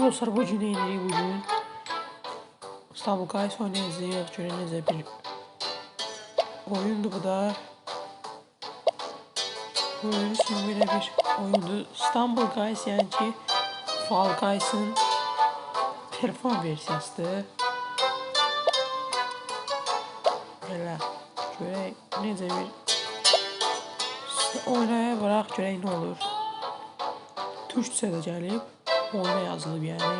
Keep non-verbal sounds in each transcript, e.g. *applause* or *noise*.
Dostlar bu eləyirik bugün. İstanbul Guys oynayacağıq. Görək necə bir oyundur bu da. Gördüğünüz kimi belə bir oyundur. İstanbul Guys yəni ki Fall Guys'ın telefon versiyasıdır. Belə görək necə bir oynaya bırak görək nə olur. Türkçə də gəlib. Yazılıb yəni.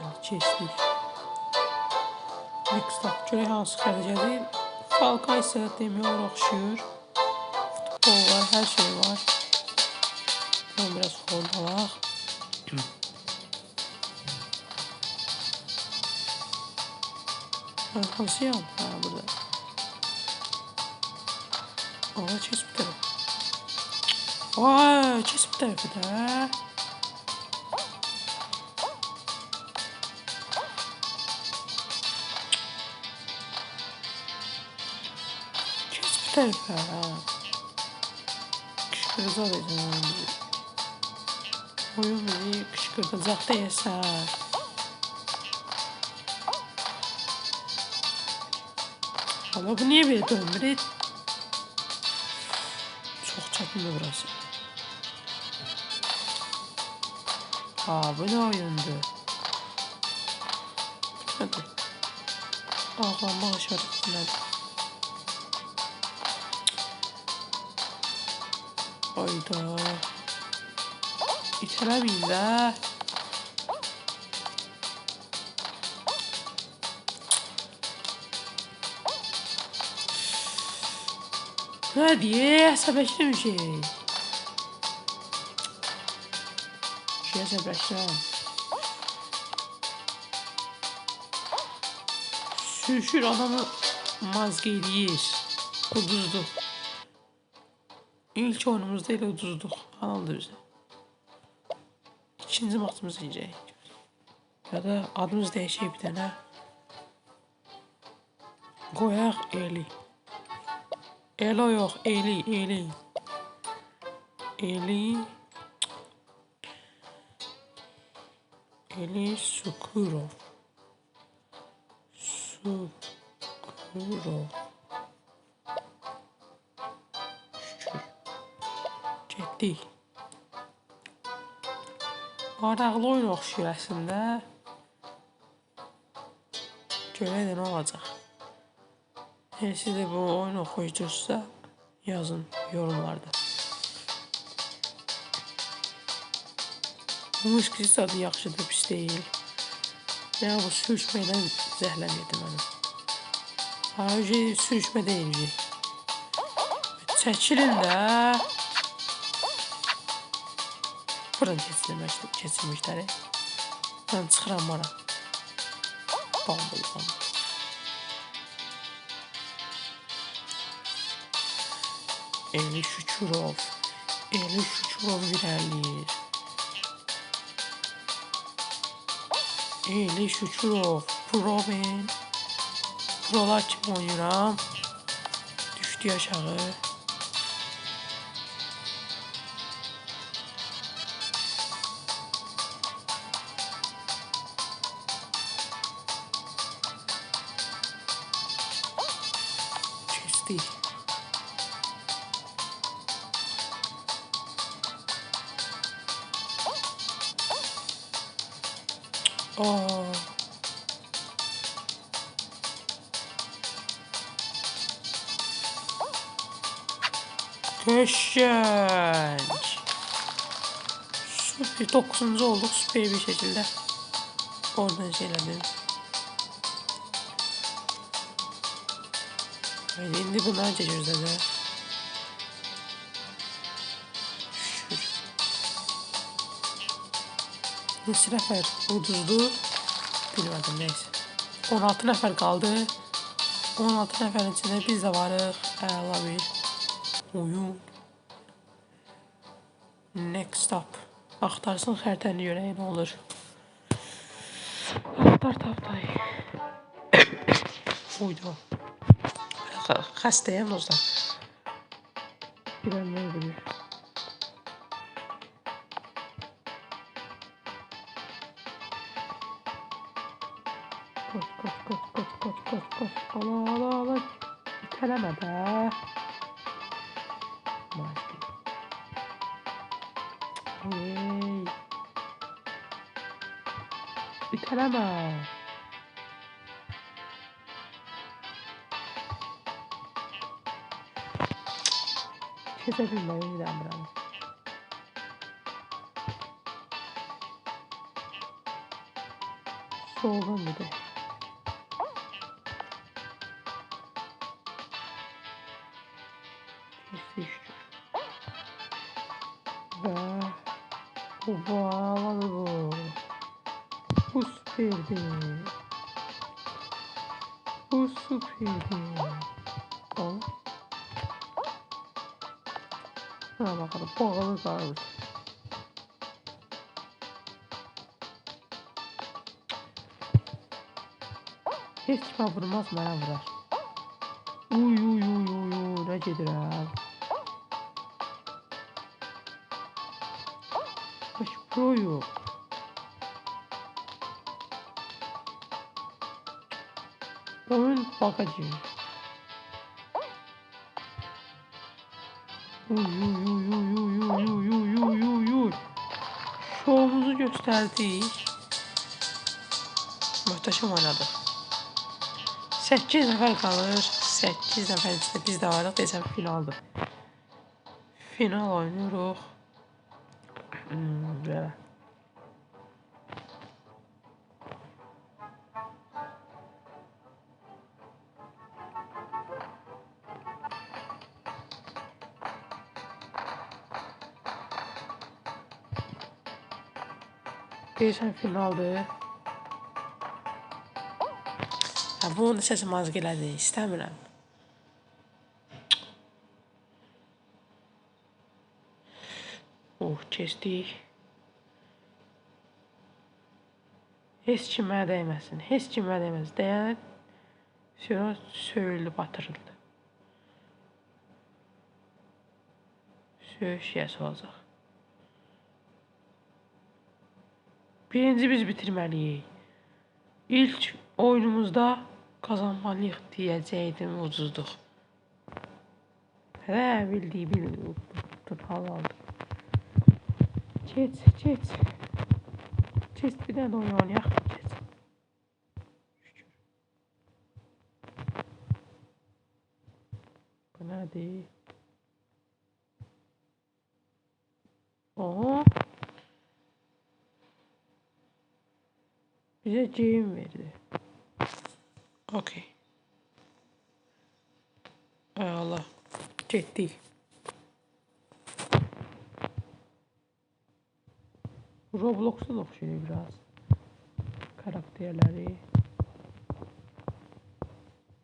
Yəni keçdik. Next up görək hansı xərcədir. Falcao isə demək olar oxşuyur. Futbol var, hər şey var. Mən biraz xoldalaq. Ben hansıyam? Ha burada. Aa 와 채소부터 예쁘다 채소부터 예뻐요 küçük rıza dedim Oyun bizi küçük rızakta yeser Ama bu niye böyle döndürüyor? Çok çatımlı burası. Ha bu ne oyundu? Hadi. Ağlanma aşağıdasından. Hayda. İtelemeyin de. Hadi bir şey. Şey hesaplaştım. Sürüşür adamı mazgeleyir. Uduzduk. İlk oyunumuzda elə uduzduk. Aldı bize. İkinci maçımız yiyecek. Ya da adımız değişik bir tane. Qoyaq Eli. Elo yok. Eli, Eli. Eli. Eli Sukurov. Sukurov. Şükür. Getdik. Maraqlı oyun oxşuyur əslində. Görək də nə olacaq. Siz de bu oyun okuyucusa yazın yorumlarda. Müşküsü tadı yaxşıdır, pis deyil. Ya bu sürüşməkdən zəhlənirdi mənim. Ha, şey, sürüşmə deyil şey. Çəkilin də. Buradan keçilmişdir, keçilmişləri. Mən çıxıram bana. Bambul, bambul. Eli Şuçurov. Eli Şuçurov ilerleyir. Eli Şuçurov. Pro ben. Prolar kim? Düştü aşağı. Aa. Köşenç. Süper 9. olduk süper bir şekilde. Oradan şeyledim. Yani indi bundan geçiyoruz dedi. Neçə nəfər uduzdu? Bilmədim, neyse. 16 nəfər qaldı. 16 nəfərin içində biz də varıq. Əla bir oyun. Next up. Axtarsın xəritəni görək nə olur. Axtar tapday. Uydu. *coughs* Xəstəyəm dostlar. Bilən nə bilir. Koş koş koş koş koş koş koş. Ala ala ala. İteleme be. Maske. Hey. İteleme. Kesebilmeyi bir daha bırakın. Soldan bir de. Bu süperdi. Bu süperdi. Al. Ha bakalım bağlı kaldı. Heç kimə vurmaz, mənə vurar. Uy uy uy uy uy, nə gedirəm? Baş pro yox. Uy uy. Şovumuzu göstərdik. Möhtəşəm oynadı. 8 nəfər qalır. 8 nəfər içində biz də varıq. Desəm finaldır. Final oynuruq. Hmm, belə. Geçen finaldır. Ya bunun səsi mazgilədi, istəmirəm. Uh, keçdik. Heç kim mənə dəyməsin, heç kim mənə dəyməz. Dəyən sonra söyüldü, batırıldı. Söyüş yəsi olacaq. Birinci biz bitirməliyik. İlk oyunumuzda kazanmalıyıq deyəcəkdim, ucuzduq. Hə, bildik, bildik. Dur, hal aldı. Geç, geç. Geç, bir dənə də oyun oynayaq. Geç. Şükür. Bu nədir? Bize Jane verdi. Okey. Ay Allah. Jet değil. Roblox'a okşuyor biraz. Karakterleri.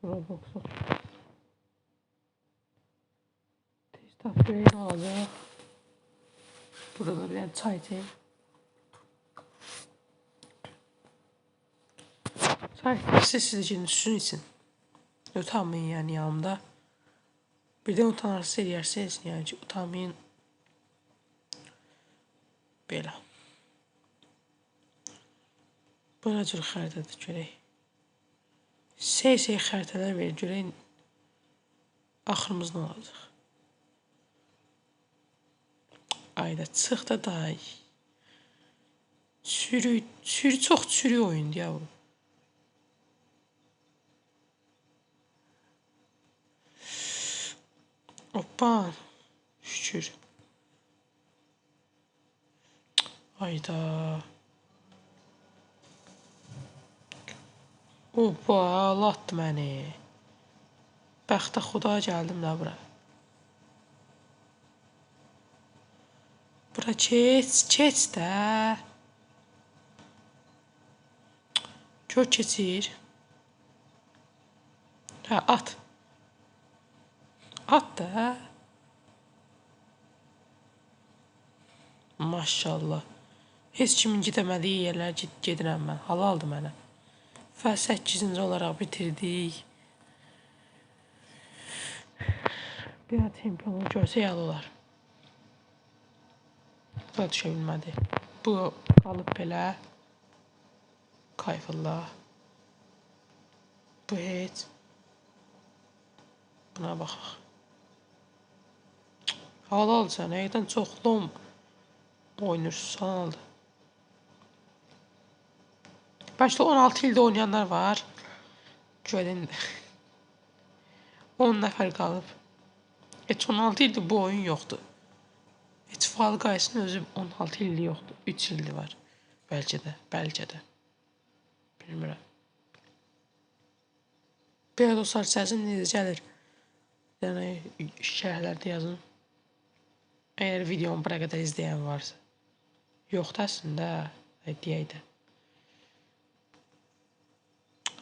Roblox'a okşuyor. Testafreyi alacak. Buraları yani çay çay. Siz için, sizin için. Utanmayın yani yanımda. Birden utanırsız ederseniz yani utanmayın. Belə. Bu nə cür xəritədir görək. Sey-sey xəritələr verir görək. Axırımız nə olacaq? Ayda çıx da day. Sürü, sürü çox sürü oyundur ya bu. Hoppa. Şükür. Hayda. Hoppa, latdı məni. Bəxtə xuda gəldim də bura. Bura keç, keç də. Kör keçir. Hə, at. At da. Maşallah. Heç kimin gedəmədiyi yerlərə ged gedirəm mən. Halaldır mənə. Və 8-ci olaraq bitirdik. Bir daha çempionu görsək əl olar. Da düşə bilmədi. Bu qalıb belə. Kayfullah. Bu heç. Buna baxaq. Halal sən, həqiqətən çoxlu oynayırsan. Başta 16 ildə oynayanlar var. Görün. 10 nəfər qalıb. Heç 16 ildir bu oyun yoxdur. Heç Fall Guys'ın özü 16 illi yoxdur. 3 illi var. Bəlkə də, bəlkə də. Bilmirəm. Belə dostlar səsin necə gəlir? Yəni şərhlərdə yazın. Əgər videomu bura qədər izləyən varsa. Yoxdur əslində, deyək də.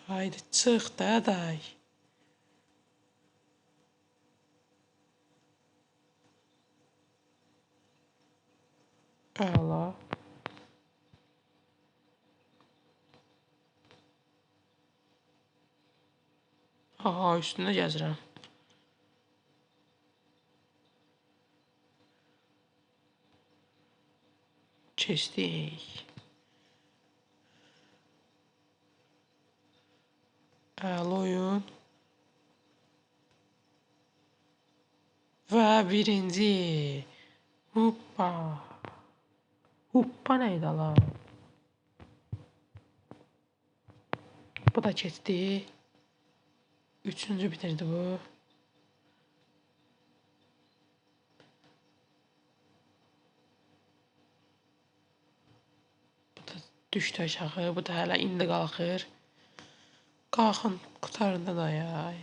Haydi çıx da day. Əla. Aha, üstündə gəzirəm. Keçdik. Əla oyun. Və birinci. Hoppa. Hoppa neydi la? Bu da keçdi. Üçüncü bitirdi bu. Düşdü aşağı. Bu da hələ indi qalxır. Qalxın, qurtarın da ya.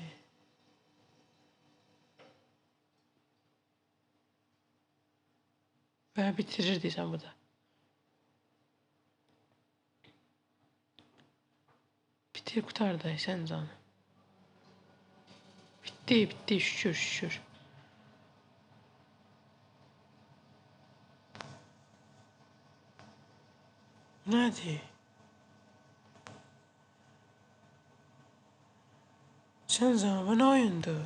Və bitirir deyəsən bu da. Bitir qurtar da sən canı. Bitti, bitti şükür şükür. Nədir? Sən zaman nə oyundur?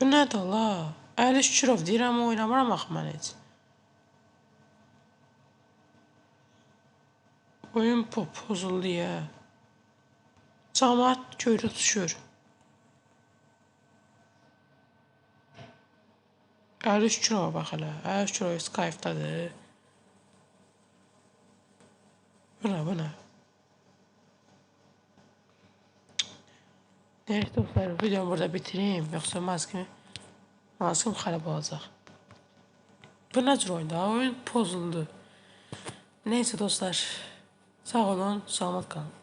Bu nədir la? Əli Şükürov deyirəm oynamıram axı mən heç. Oyun po pozuldu ya. Camaat köylü tutuşur. Əris Kirova bax hələ. Əris Kirova Skype-dadır. Bu nə, bu nə? Nəyək dostlar, videomu burada bitireyim. Yoxsa maskimi, maskim xərab olacaq. Bu nə cür oyunda? Oyun pozuldu. Neysə dostlar, sağ olun, salamat qalın.